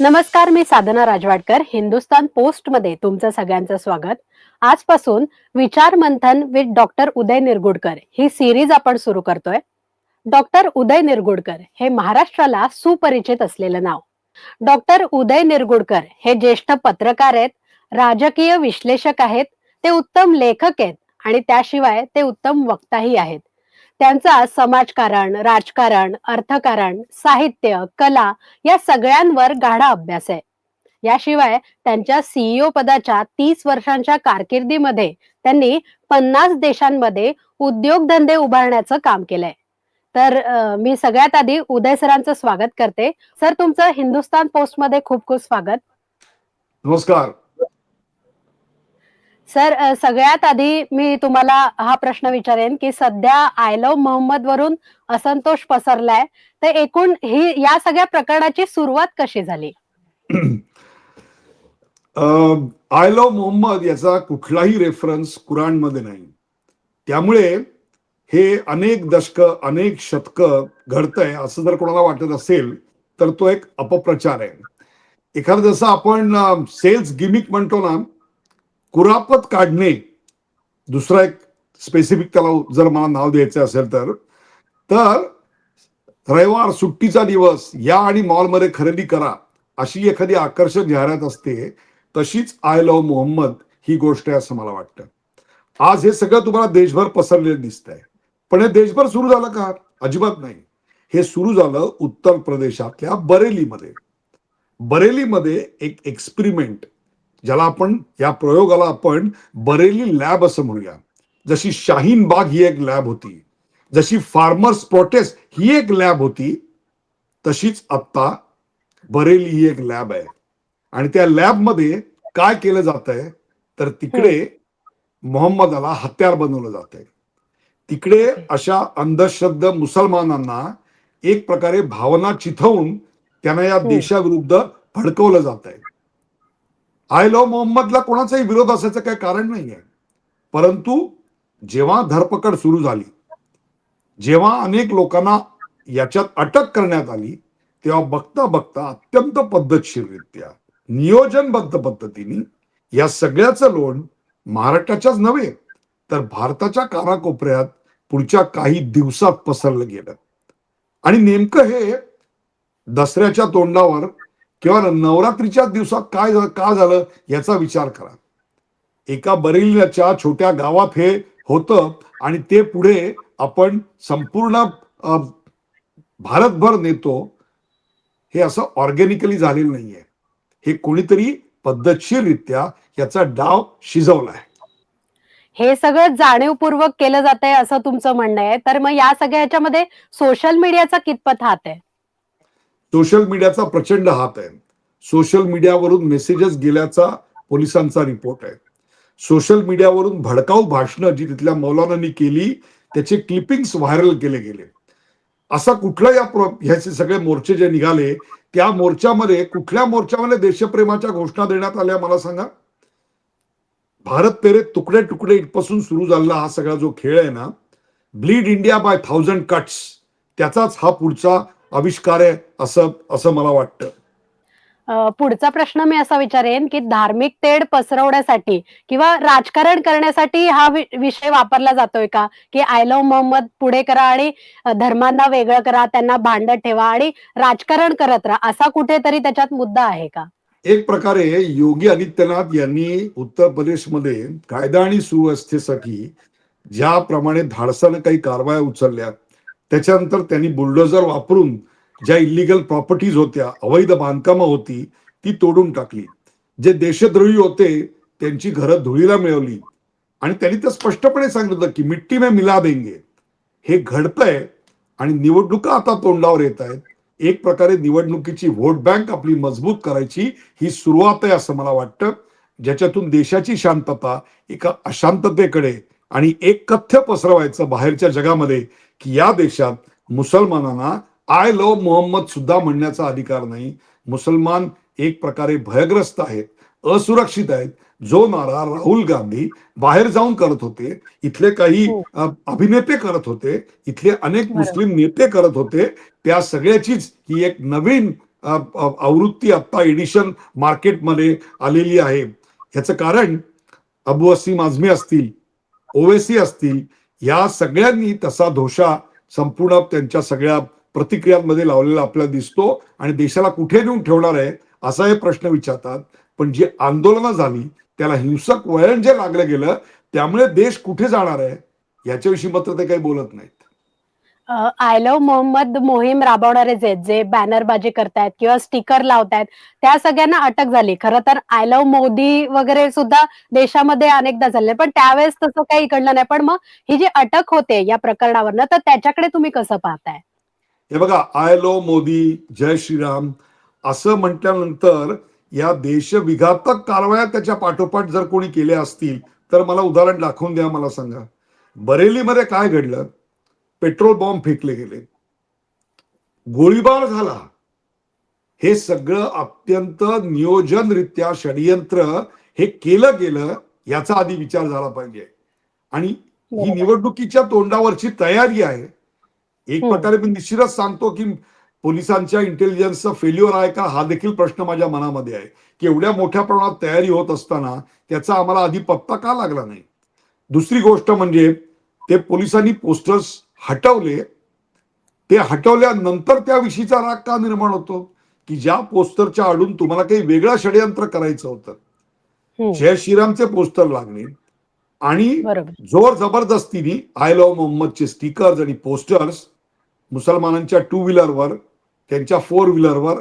नमस्कार मी साधना राजवाडकर हिंदुस्तान पोस्टमध्ये तुमचं सगळ्यांचं स्वागत. आजपासून विचार मंथन विथ डॉक्टर उदय निरगुडकर ही सिरीज आपण सुरू करतोय. डॉक्टर उदय निरगुडकर हे महाराष्ट्राला सुपरिचित असलेलं नाव. डॉक्टर उदय निरगुडकर हे ज्येष्ठ पत्रकार आहेत राजकीय विश्लेषक आहेत ते उत्तम लेखक आहेत आणि त्याशिवाय ते उत्तम वक्ताही आहेत. त्यांचा समाजकारण राजकारण अर्थकारण साहित्य कला या सगळ्यांवर गाढा अभ्यास आहे. याशिवाय त्यांच्या सीईओ पदाच्या तीस वर्षांच्या कारकिर्दीमध्ये त्यांनी पन्नास देशांमध्ये उद्योगधंदे उभारण्याचं काम केलंय. तर मी सगळ्यात आधी उदय सरांचं स्वागत करते. सर तुमचं हिंदुस्तान पोस्टमध्ये खूप खूप स्वागत. नमस्कार. सर सगळ्यात आधी मी तुम्हाला हा प्रश्न विचारेन की सध्या आय लव्ह मोहम्मद वरून असंतोष पसरलाय. तर एकूण ही या सगळ्या प्रकरणाची सुरुवात कशी झाली? आय लव्ह मोहम्मद याचा कुठलाही रेफरन्स कुराणमध्ये नाही. त्यामुळे हे अनेक दशक अनेक शतक घडतंय असं जर कोणाला वाटत असेल तर तो एक अपप्रचार आहे. एखादं जसं आपण सेल्स गिमिक म्हणतो ना कुरापत काढणे दुसरा एक स्पेसिफिक त्याला जर मला नाव द्यायचं असेल तर तर रविवार सुट्टीचा दिवस या आणि मॉलमध्ये खरेदी करा अशी एखादी आकर्षक जाहिरात असते तशीच आय लव्ह मोहम्मद ही गोष्ट आहे असं मला वाटतं. आज हे सगळं तुम्हाला देशभर पसरलेलं दिसतंय. पण हे देशभर सुरू झालं का? अजिबात नाही. हे सुरू झालं उत्तर प्रदेशातल्या बरेलीमध्ये. बरेलीमध्ये एक एक्सपेरिमेंट ज्याला आपण या प्रयोगाला आपण बरेली लॅब असं म्हणूया. जशी शाहीन बाग ही एक लॅब होती जशी फार्मर्स प्रोटेस्ट ही एक लॅब होती तशीच आत्ता बरेली ही एक लॅब आहे. आणि त्या लॅबमध्ये काय केलं जात आहे तर तिकडे मोहम्मदाला हत्यार बनवलं जात आहे तिकडे अशा अंधश्रद्ध मुसलमानांना एक प्रकारे भावना चिथवून त्यांना या. देशाविरुद्ध भडकवलं जात आहे आय लव्ह मोहम्मदला कोणाचाही विरोध असायचं काही कारण नाही आहे परंतु जेव्हा धरपकड सुरू झाली जेव्हा अनेक लोकांना याच्यात अटक करण्यात आली तेव्हा बघता बघता अत्यंत पद्धतशीररित्या नियोजनबद्ध पद्धतीने या सगळ्याचं लोण महाराष्ट्राच्याच नव्हे तर भारताच्या कानाकोपऱ्यात पुढच्या काही दिवसात पसरलं गेलं. आणि नेमकं हे दसऱ्याच्या तोंडावर किंवा नवरात्रीच्या दिवसात काय का झालं याचा विचार करा. एका बरेलीच्या छोट्या गावात हे होतं आणि ते पुढे आपण संपूर्ण भारतभर नेतो. हे असं ऑर्गॅनिकली झालेलं नाहीये. हे कोणीतरी पद्धतशीररित्या याचा डाव शिजवला आहे हे सगळं जाणीवपूर्वक केलं जात आहे असं तुमचं म्हणणं आहे. तर मग या सगळ्या ह्याच्यामध्ये सोशल मीडियाचा कितपत हात आहे? सोशल मीडियाचा प्रचंड हात आहे. सोशल मीडियावरून मेसेजेस गेल्याचा पोलिसांचा रिपोर्ट आहे. सोशल मीडियावरून भडकाऊ भाषणं जी तिथल्या मौलानांनी केली त्याचे क्लिपिंग्स व्हायरल केले गेले. असा कुठला या ह्याचे सगळे मोर्चे जे निघाले त्या मोर्चामध्ये कुठल्या मोर्चामध्ये देशप्रेमाच्या घोषणा देण्यात आल्या मला सांगा? भारत तेरे तुकडे तुकडे इथपासून सुरू झालेला हा सगळा जो खेळ आहे ना bleed India by thousand cuts त्याचाच हा पुढचा आविष्कार आहे असं असं मला वाटतं. पुढचा प्रश्न मी असा विचारेन की धार्मिक तेढ पसरवण्यासाठी किंवा राजकारण करण्यासाठी हा विषय वापरला जातोय का? की आय लव्ह मोहम्मद पुढे करा आणि धर्मांना वेगळं करा त्यांना भांडत ठेवा आणि राजकारण करत राहा असा कुठेतरी त्याच्यात मुद्दा आहे का? एक प्रकारे योगी आदित्यनाथ यांनी उत्तर प्रदेशमध्ये कायदा आणि सुव्यवस्थेसाठी ज्याप्रमाणे धाडसानं काही कारवाया उचलल्या त्याच्यानंतर त्यांनी बुलडोझर वापरून ज्या इलिगल प्रॉपर्टीज होत्या अवैध बांधकामं होती ती तोडून टाकली. जे देशद्रोही होते त्यांची घरं धुळीला मिळवली. आणि त्यांनी तर स्पष्टपणे सांगितलं की मिट्टी में मिला देंगे. हे घडतंय आणि निवडणुका आता तोंडावर येत आहेत. एक प्रकारे निवडणुकीची व्होट बँक आपली मजबूत करायची ही सुरुवात आहे असं मला वाटतं. ज्याच्यातून देशाची शांतता एका अशांततेकडे आणि एक कथ्य पसरवायचं बाहेरच्या जगामध्ये की या देशात मुसलमानांना आय लव्ह मोहम्मद सुद्धा म्हणण्याचा अधिकार नाही मुसलमान एक प्रकारे भयग्रस्त आहेत असुरक्षित आहेत जो नारा राहुल गांधी बाहेर जाऊन करत होते इथले काही हो. अभिनेते करत होते इथले अनेक. मुस्लिम नेते करत होते त्या सगळ्याचीच ही एक नवीन आवृत्ती आता एडिशन मार्केटमध्ये आलेली आहे ह्याचं कारण अबू वसीम आझमी असतील ओवेसी असतील या सगळ्यांनी तसा धोशा संपूर्ण त्यांच्या सगळ्या प्रतिक्रियांमध्ये लावलेला आपल्याला दिसतो आणि देशाला कुठे नेऊन ठेवणार आहे असा हे प्रश्न विचारतात. पण जी आंदोलनं झाली त्याला हिंसक वळण जे लागलं गेलं त्यामुळे देश कुठे जाणार आहे याच्याविषयी मात्र ते काही बोलत नाहीत. आय लव्ह मोहम्मद मोहीम राबवणारे जे जे बॅनरबाजी करतायत किंवा स्टिकर लावतायत त्या सगळ्यांना अटक झाली. खरं तर आय लव्ह मोदी वगैरे सुद्धा देशामध्ये अनेकदा झाले पण त्यावेळेस तसं काही घडलं नाही. पण मग ही जी अटक होते या प्रकरणावरनं तर त्याच्याकडे तुम्ही कसं पाहताय? हे बघा आय लव मोदी जय श्रीराम असं म्हटल्यानंतर या देशविघातक कारवाया त्याच्या पाठोपाठ जर कोणी केल्या असतील तर मला उदाहरण दाखवून द्या मला सांगा. बरेलीमध्ये काय घडलं? पेट्रोल बॉम्ब फेकले गेले. गोळीबार झाला. हे सगळं अत्यंत नियोजनरित्या षडयंत्र हे केलं गेलं याचा आधी विचार झाला पाहिजे. आणि ही. निवडणुकीच्या तोंडावरची तयारी आहे. एक. प्रकारे मी निश्चितच सांगतो की पोलिसांच्या इंटेलिजन्सचा फेल्युअर आहे का हा देखील प्रश्न माझ्या मनामध्ये आहे. की एवढ्या मोठ्या प्रमाणात तयारी होत असताना त्याचा आम्हाला आधी पत्ता का लागला नाही? दुसरी गोष्ट म्हणजे ते पोलिसांनी पोस्टर्स हटवले ते हटवल्यानंतर त्याविषयीचा राग का निर्माण होतो? की ज्या पोस्टरच्या आडून तुम्हाला काही वेगळं षडयंत्र करायचं होतं. जय श्रीरामचे पोस्टर लागणे आणि जोर जबरदस्तीने आय लव्ह मोहम्मदचे स्टिकर्स आणि पोस्टर्स मुसलमानांच्या टू व्हीलरवर त्यांच्या फोर व्हीलरवर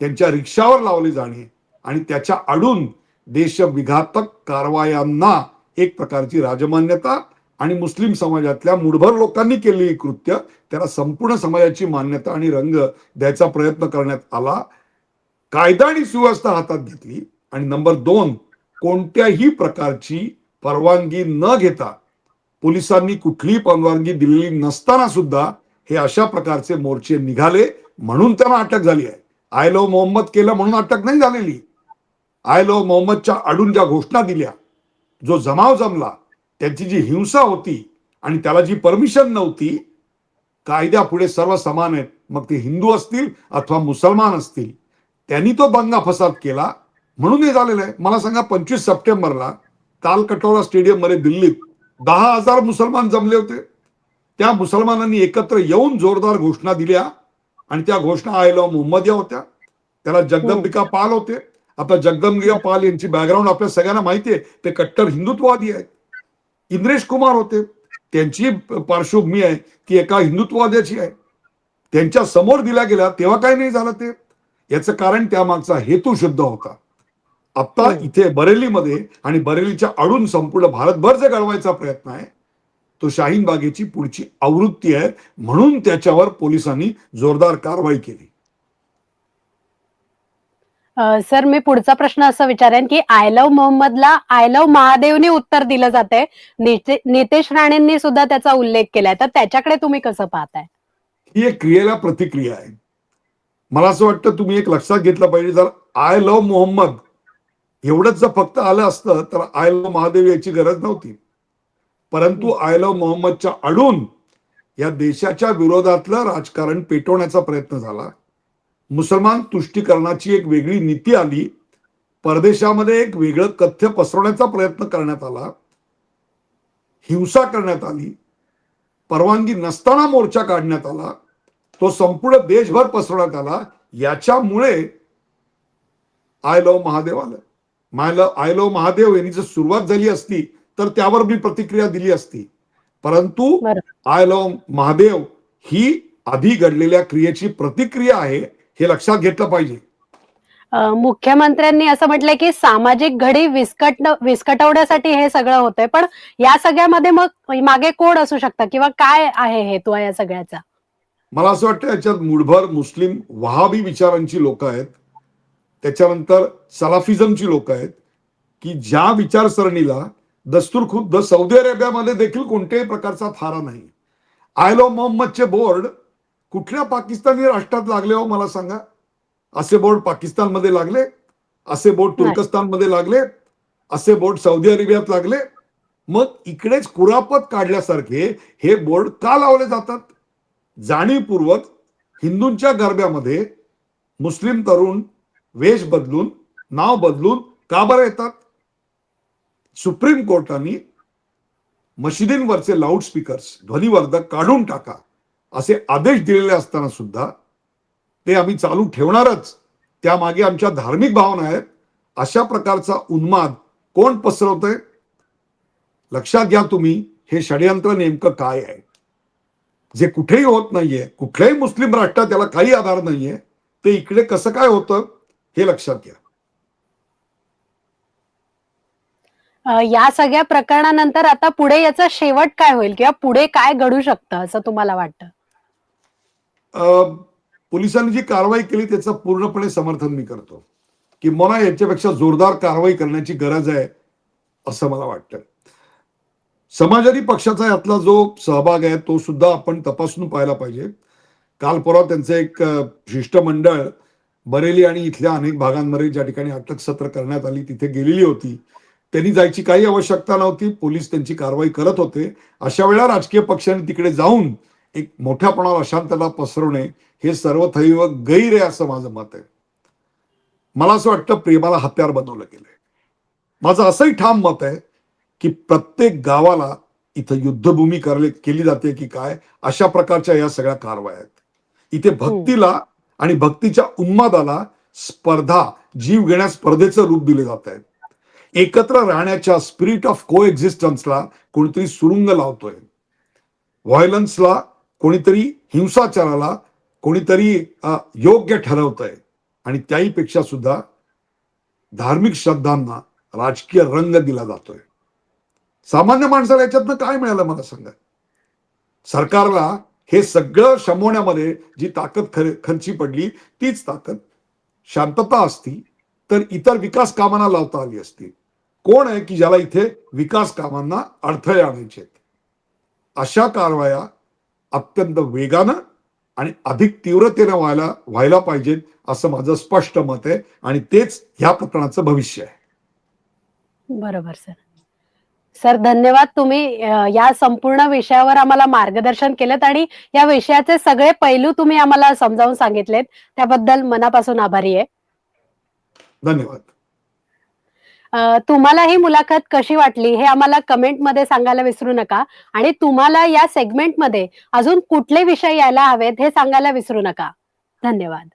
त्यांच्या रिक्षावर लावले जाणे आणि त्याच्या आडून देशविघातक कारवायांना एक प्रकारची राजमान्यता आणि मुस्लिम समाजातल्या मुठभर लोकांनी केलेली कृत्य त्याला संपूर्ण समाजाची मान्यता आणि रंग द्यायचा प्रयत्न करण्यात आला. कायदा आणि सुव्यवस्था हातात घेतली. आणि नंबर दोन कोणत्याही प्रकारची परवानगी न घेता पोलिसांनी कुठलीही परवानगी दिलेली नसताना सुद्धा हे अशा प्रकारचे मोर्चे निघाले म्हणून त्यांना अटक झाली आहे. आय लव्ह मोहम्मद केलं म्हणून अटक नाही झालेली. आय लव्ह मोहम्मदच्या आडून ज्या घोषणा दिल्या जो जमाव जमला त्यांची जी हिंसा होती आणि त्याला जी परमिशन नव्हती कायद्यापुढे सर्व समान आहेत. मग ते हिंदू असतील अथवा मुसलमान असतील त्यांनी तो बंगा फसाद केला. म्हणून हे झालेलं आहे. मला सांगा पंचवीस सप्टेंबरला काल कटोरा स्टेडियममध्ये दिल्लीत दहा हजार मुसलमान जमले होते. त्या मुसलमानांनी एकत्र येऊन जोरदार घोषणा दिल्या आणि त्या घोषणा आय मोहम्मद या होत्या. त्याला जगदंबिका पाल होते. आता जगदंबिका पाल यांची बॅकग्राऊंड आपल्या सगळ्यांना माहिती आहे. ते कट्टर हिंदुत्ववादी आहेत. इंद्रेश कुमार होते. त्यांची पार्श्वभूमी आहे ती एका हिंदुत्ववाद्याची आहे. त्यांच्यासमोर दिल्या गेल्या तेव्हा काय नाही झालं ते? याचं कारण त्यामागचा हेतू शुद्ध होता. आता हम्म. इथे बरेलीमध्ये आणि बरेलीच्या आडून संपूर्ण भारतभर जे घडवायचा प्रयत्न आहे तो शाहीन बागेची पुढची आवृत्ती आहे म्हणून त्याच्यावर पोलिसांनी जोरदार कारवाई केली. सर मी पुढचा प्रश्न असं विचारेन की आय लव्ह मोहम्मदला आय लव्ह महादेवने उत्तर दिलं जाते नितेश राणेंनी सुद्धा त्याचा उल्लेख केलाय. तर त्याच्याकडे तुम्ही कसं पाहताय? ही एक क्रियेला प्रतिक्रिया आहे. मला असं वाटतं तुम्ही एक लक्षात घेतलं पाहिजे जर आय लव्ह मोहम्मद एवढंच जर फक्त आलं असतं तर आय लव्ह महादेव याची गरज नव्हती. परंतु आय लव्ह मोहम्मदच्या अडून या देशाच्या विरोधातलं राजकारण पेटवण्याचा प्रयत्न झाला. मुसलमान तुष्टीकरणाची एक वेगळी नीती आली. परदेशामध्ये एक वेगळं कथ्य पसरवण्याचा प्रयत्न करण्यात आला. हिंसा करण्यात आली. परवानगी नसताना मोर्चा काढण्यात आला. तो संपूर्ण देशभर पसरवण्यात आला. याच्यामुळे आय लव्ह महादेव आलं. My love I love Mahadev यांनी जर सुरुवात झाली असती तर त्यावर मी प्रतिक्रिया दिली असती. परंतु. आय लव्ह महादेव ही आधी घडलेल्या क्रियेची प्रतिक्रिया आहे. हे लक्षात घेतलं पाहिजे. मुख्यमंत्र्यांनी असं म्हटलंय की सामाजिक घडी विस्कट विस्कटवण्यासाठी हे सगळं होतंय. पण या सगळ्यामध्ये मग मागे कोण असू शकतं? किंवा काय आहे हेतू आहे या सगळ्याचा? मला असं वाटतं याच्यात मुठभर मुस्लिम वहाबी विचारांची लोक आहेत. त्याच्यानंतर सलाफिझमची लोक आहेत. की ज्या विचारसरणीला दस्तूर खुद्द सौदी अरेबियामध्ये देखील कोणत्याही प्रकारचा थारा नाही. आय लव्ह मोहम्मदचे बोर्ड कुठल्या पाकिस्तानी राष्ट्रात लागले हो मला सांगा? असे बोर्ड पाकिस्तानमध्ये लागले असे बोर्ड. तुर्कस्तानमध्ये लागले असे बोर्ड सौदी अरेबियात लागले. मग इकडेच कुरापत काढल्यासारखे हे बोर्ड का लावले जातात? जाणीवपूर्वक हिंदूंच्या गरब्यामध्ये मुस्लिम तरुण वेश बदलून नाव बदलून का बरं येतात? सुप्रीम कोर्टाने मशिदींवरचे लाऊडस्पीकर्स ध्वनिवर्धक काढून टाका. असे आदेश दिलेले असताना सुद्धा ते आम्ही चालू ठेवणारच. त्यामागे आमच्या धार्मिक भावना आहेत. अशा प्रकारचा उन्माद कोण पसरवतंय? लक्षात घ्या तुम्ही हे षडयंत्र नेमकं काय आहे? जे कुठेही होत नाहीये कुठल्याही मुस्लिम राष्ट्रात त्याला काही आधार नाहीये ते इकडे कसं काय होतं हे लक्षात घ्या. या सगळ्या प्रकरणानंतर आता पुढे याचा शेवट काय होईल? किंवा पुढे काय घडू शकतं असं तुम्हाला वाटतं? पोलिसांनी जी कारवाई केली त्याचं पूर्णपणे समर्थन मी करतो. की मला याच्यापेक्षा जोरदार कारवाई करण्याची गरज आहे असं मला वाटतं. समाजवादी पक्षाचा यातला जो सहभाग आहे तो सुद्धा आपण तपासून पाहायला पाहिजे. काल परवा त्यांचं एक शिष्टमंडळ बरेली आणि इथल्या अनेक भागांमध्ये ज्या ठिकाणी अटक सत्र करण्यात आली तिथे गेलेली होती. त्यांनी जायची काही आवश्यकता नव्हती. पोलीस त्यांची कारवाई करत होते. अशा वेळा राजकीय पक्षांनी तिकडे जाऊन एक मोठ्या प्रमाणावर अशांतता पसरवणे हे सर्वथैव गैर आहे असं माझं मत आहे. मला असं वाटतं प्रेमाला हत्यार बनवलं गेलंय. माझं असंही ठाम मत आहे की प्रत्येक गावाला इथं युद्धभूमी करले केली जाते की काय अशा प्रकारच्या या सगळ्या कारवाया आहेत. इथे भक्तीला आणि भक्तीच्या उन्मादाला स्पर्धा जीव घेण्या स्पर्धेचं रूप दिले जात आहे. एकत्र राहण्याच्या स्पिरिट ऑफ को एक्झिस्टन्सला कोणीतरी सुरुंग लावतोय. व्हायलन्सला कोणीतरी हिंसाचाराला कोणीतरी योग्य योग्य ठरवतंय. आणि त्याहीपेक्षा सुद्धा धार्मिक श्रद्धांना राजकीय रंग दिला जातोय. सामान्य माणसाला याच्यातनं काय मिळालं मला सांगा? सरकारला हे सगळं शमवण्यामध्ये जी ताकद खर खर्ची पडली तीच ताकद शांतता असती तर इतर विकास कामांना लावता आली असती. कोण आहे की ज्याला इथे विकास कामांना अडथळे आणायचे आहेत अशा कारवाया अत्यंत वेगानं आणि अधिक तीव्रतेनं व्हायला व्हायला पाहिजेत असं माझं स्पष्ट मत आहे. आणि तेच ह्या प्रकरणाचं भविष्य आहे. बरोबर सर. सर धन्यवाद तुम्ही या संपूर्ण विषयावर आम्हाला मार्गदर्शन केलं आणि या विषयाचे सगळे पैलू तुम्ही आम्हाला समजावून सांगितलेत. त्याबद्दल मनापासून आभारी आहे. धन्यवाद. तुम्हाला ही मुलाखत कशी वाटली हे आम्हाला कमेंटमध्ये सांगायला विसरू नका. आणि तुम्हाला या सेगमेंटमध्ये अजून कुठले विषय यायला हवेत हे सांगायला विसरू नका. धन्यवाद.